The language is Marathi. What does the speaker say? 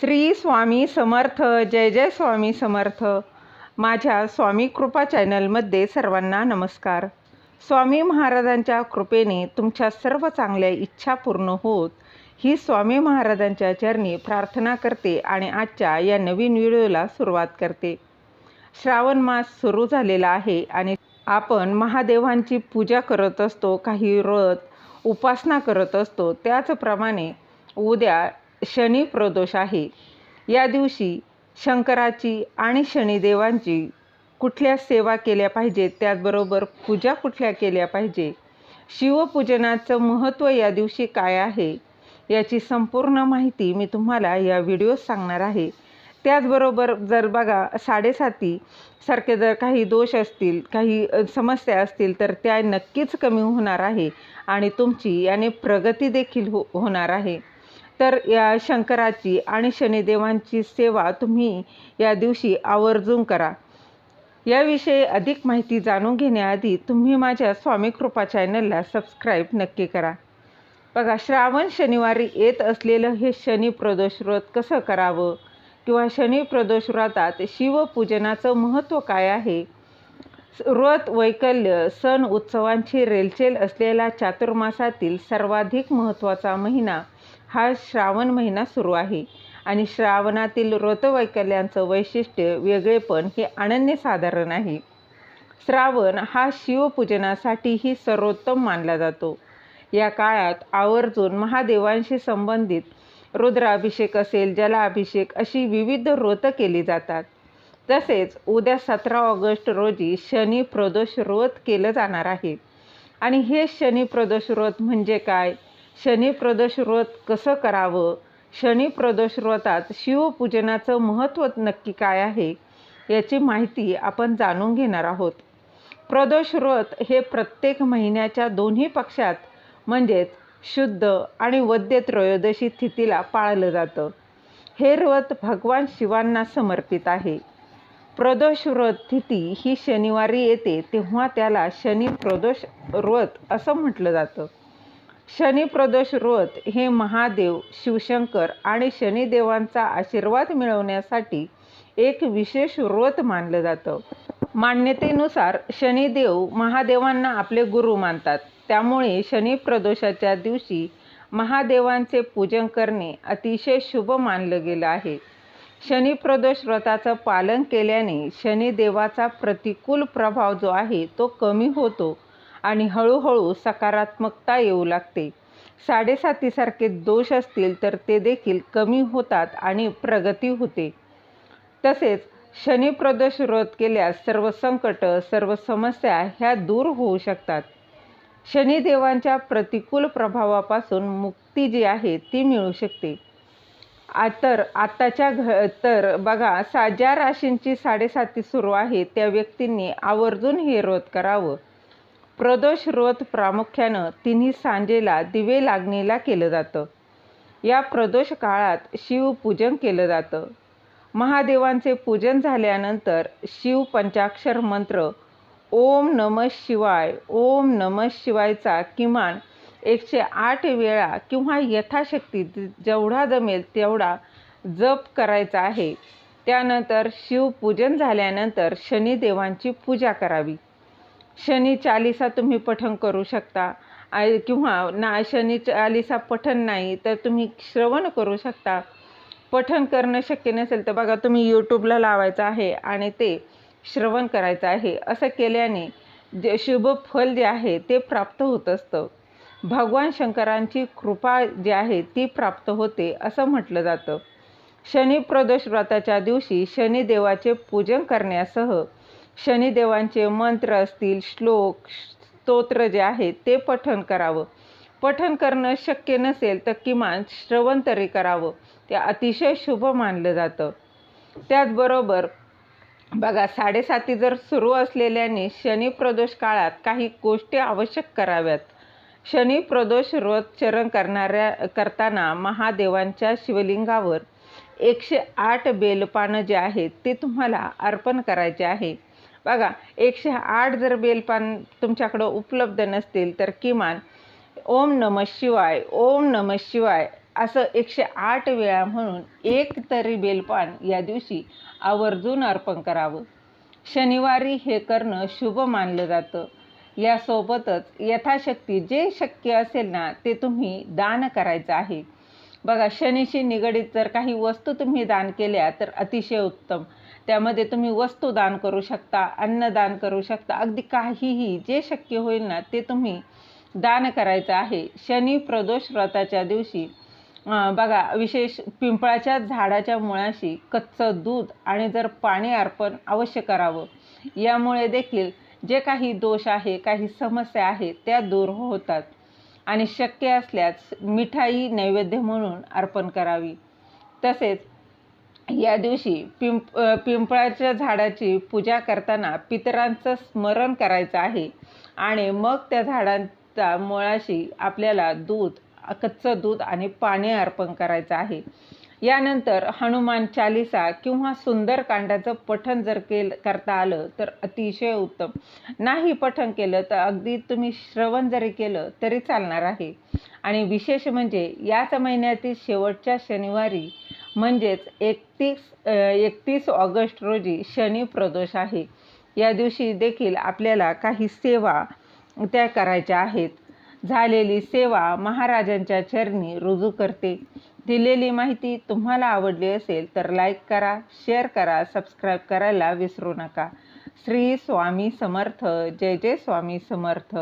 श्री स्वामी समर्थ जय जय स्वामी समर्थ. माझ्या स्वामी कृपा चॅनलमध्ये सर्वांना नमस्कार. स्वामी महाराजांच्या कृपेने तुमच्या सर्व चांगल्या इच्छा पूर्ण होत ही स्वामी महाराजांच्या चरणी प्रार्थना करते आणि आजच्या या नवीन व्हिडिओला सुरुवात करते. श्रावण मास सुरू झालेला आहे आणि आपण महादेवांची पूजा करत असतो काही व्रत उपासना करत असतो. त्याचप्रमाणे उद्या शनी प्रदोष आहे. या दिवशी शंकराची आणि शनिदेवांची कुठल्या सेवा केल्या पाहिजेत त्याचबरोबर पूजा कुठल्या केल्या पाहिजे शिवपूजनाचं महत्त्व या दिवशी काय आहे याची संपूर्ण माहिती मी तुम्हाला या व्हिडिओत सांगणार आहे. त्याचबरोबर जर बघा साडेसाती सारखे जर काही दोष असतील काही समस्या असतील तर त्या नक्कीच कमी होणार आहे आणि तुमची याने प्रगती देखील हो होणार आहे. तर या शंकराची आणि शनिदेवांची सेवा तुम्ही या दिवशी आवर्जून करा. याविषयी अधिक माहिती जाणून घेण्याआधी तुम्ही माझ्या स्वामी कृपा चॅनलला सबस्क्राईब नक्की करा. बघा श्रावण शनिवारी येत असलेलं हे शनी प्रदोष व्रत कसं करावं किंवा शनी प्रदोष व्रतात शिवपूजनाचं महत्त्व काय आहे? व्रत वैकल्य सण उत्सवांची रेलचेल असलेला चातुर्मासातील सर्वाधिक महत्त्वाचा महिना हा श्रावण महिना सुरू आहे. आणि श्रावणातील व्रतवैकल्यांचं वैशिष्ट्य वेगळेपण हे अनन्यसाधारण आहे. श्रावण हा शिवपूजनासाठीही सर्वोत्तम मानला जातो. या काळात आवर्जून महादेवांशी संबंधित रुद्राभिषेक असेल जलाभिषेक अशी विविध व्रतं केली जातात. तसेच उद्या सतरा ऑगस्ट रोजी शनी प्रदोष व्रत केलं जाणार आहे. आणि हे शनी प्रदोष व्रत म्हणजे काय? शनी प्रदोष व्रत कसं करावं? शनी प्रदोष व्रतात शिवपूजनाचं महत्त्व नक्की काय आहे? याची माहिती आपण जाणून घेणार आहोत. प्रदोष व्रत हे प्रत्येक महिन्याच्या दोन्ही पक्षात म्हणजेच शुद्ध आणि वद्य त्रयोदशी तिथीला पाळलं जातं. हे व्रत भगवान शिवांना समर्पित आहे. प्रदोष व्रत तिथी ही शनिवारी येते तेव्हा त्याला शनी प्रदोष व्रत असं म्हटलं जातं. शनी प्रदोष व्रत हे महादेव शिवशंकर आणि शनिदेवांचा आशीर्वाद मिळवण्यासाठी एक विशेष व्रत मानलं जातं. मान्यतेनुसार शनिदेव महादेवांना आपले गुरु मानतात. त्यामुळे शनी प्रदोषाच्या दिवशी महादेवांचे पूजन करणे अतिशय शुभ मानलं गेलं आहे. शनी प्रदोष व्रताचं पालन केल्याने शनिदेवाचा प्रतिकूल प्रभाव जो आहे तो कमी होतो. आणि हळूहळू सकारात्मकता येऊ लागते. साडेसातीसारखे दोष असतील तर ते देखील कमी होतात आणि प्रगती होते. तसेच शनी प्रदोष व्रत केल्यास सर्व संकट सर्व समस्या ह्या दूर होऊ शकतात. शनिदेवांच्या प्रतिकूल प्रभावापासून मुक्ती जी आहे ती मिळू शकते. तर आत्ताच्या घ तर बघा सा ज्या राशींची साडेसाती सुरू आहे. त्या व्यक्तींनी आवर्जून हे व्रत करावं. प्रदोष व्रत प्रामुख्यानं तिन्ही सांजेला दिवे लागणीला केलं जातं. या प्रदोष काळात शिवपूजन केलं जातं. महादेवांचे पूजन झाल्यानंतर शिव पंचाक्षर मंत्र ओम नम शिवाय ओम नम शिवायचा किमान एकशे आठ वेळा किंवा यथाशक्ती जेवढा जमेल तेवढा जप करायचा आहे. त्यानंतर शिवपूजन झाल्यानंतर शनिदेवांची पूजा करावी. शनी चालिसा तुम्ही पठण करू शकता. आय- किंवा ना शनी चालिसा पठण नाही तर तुम्ही श्रवण करू शकता. पठण करणं शक्य नसेल तर बघा तुम्ही यूट्यूबला लावायचं आहे आणि ते श्रवण करायचं आहे. असं केल्याने जे शुभ फल जे आहे ते प्राप्त होत असतं. भगवान शंकरांची कृपा जी आहे ती प्राप्त होते असं म्हटलं जातं. शनी प्रदोष व्रताच्या दिवशी शनिदेवाचे पूजन करण्यासह शनिदेवांचे मंत्र असतील श्लोक स्तोत्र जे आहे ते पठण करावं. पठण करणं शक्य नसेल तर किमान श्रवण तरी करावं. ते अतिशय शुभ मानलं जातं. त्याचबरोबर बघा साडेसाती जर सुरू असलेल्याने शनी प्रदोष काळात काही गोष्टी आवश्यक कराव्यात. शनी प्रदोष व्रत करणाऱ्या करताना महादेवांच्या शिवलिंगावर एकशे आठ बेलपानं जे आहेत ते तुम्हाला अर्पण करायचे आहे. बघा एकशे आठ जर बेलपान तुमच्याकडं उपलब्ध नसतील तर किमान ओम नम शिवाय ओम नम शिवाय असं एकशे आठ वेळा म्हणून एक तरी बेलपान या दिवशी आवर्जून अर्पण करावं. शनिवारी हे करणं शुभ मानलं जातं. यासोबतच यथाशक्ती जे शक्य असेल ना ते तुम्ही दान करायचं आहे. बघा शनीशी निगडीत जर काही वस्तू तुम्ही दान केल्या तर अतिशय उत्तम. त्यामध्ये तुम्ही वस्तू दान करू शकता अन्नदान करू शकता. अगदी काहीही जे शक्य होईल ना ते तुम्ही दान करायचं आहे. शनी प्रदोष व्रताच्या दिवशी बघा विशेष पिंपळाच्या झाडाच्या मुळाशी कच्चं दूध आणि जर पाणी अर्पण अवश्य करावं. यामुळे देखील जे काही दोष आहे काही समस्या आहे त्या दूर होतात आणि शक्य असल्यास मिठाई नैवेद्य म्हणून अर्पण करावी. तसेच या दिवशी पिंप पिंपळाच्या झाडाची पूजा करताना पितरांचं स्मरण करायचं आहे. आणि मग त्या झाडांचा मुळाशी आपल्याला दूध कच्चं दूध आणि पाणी अर्पण करायचं आहे. यानंतर हनुमान चालिसा किंवा सुंदरकांडाचं पठण जर केलं करता आलं तर अतिशय उत्तम. नाही पठण केलं तर अगदी तुम्ही श्रवण जरी केलं तरी चालणार आहे. आणि विशेष म्हणजे याच महिन्यातील शेवटच्या शनिवारी म्हणजेच एकतीस एकतीस ऑगस्ट रोजी शनी प्रदोष आहे. या दिवशी देखील आपल्याला काही सेवा त्या करायच्या आहेत. झालेली सेवा महाराजांच्या चरणी रुजू करते. दिलेली माहिती तुम्हाला आवडली असेल तर लाईक करा शेअर करा सबस्क्राईब करायला विसरू नका. श्री स्वामी समर्थ जय जय स्वामी समर्थ.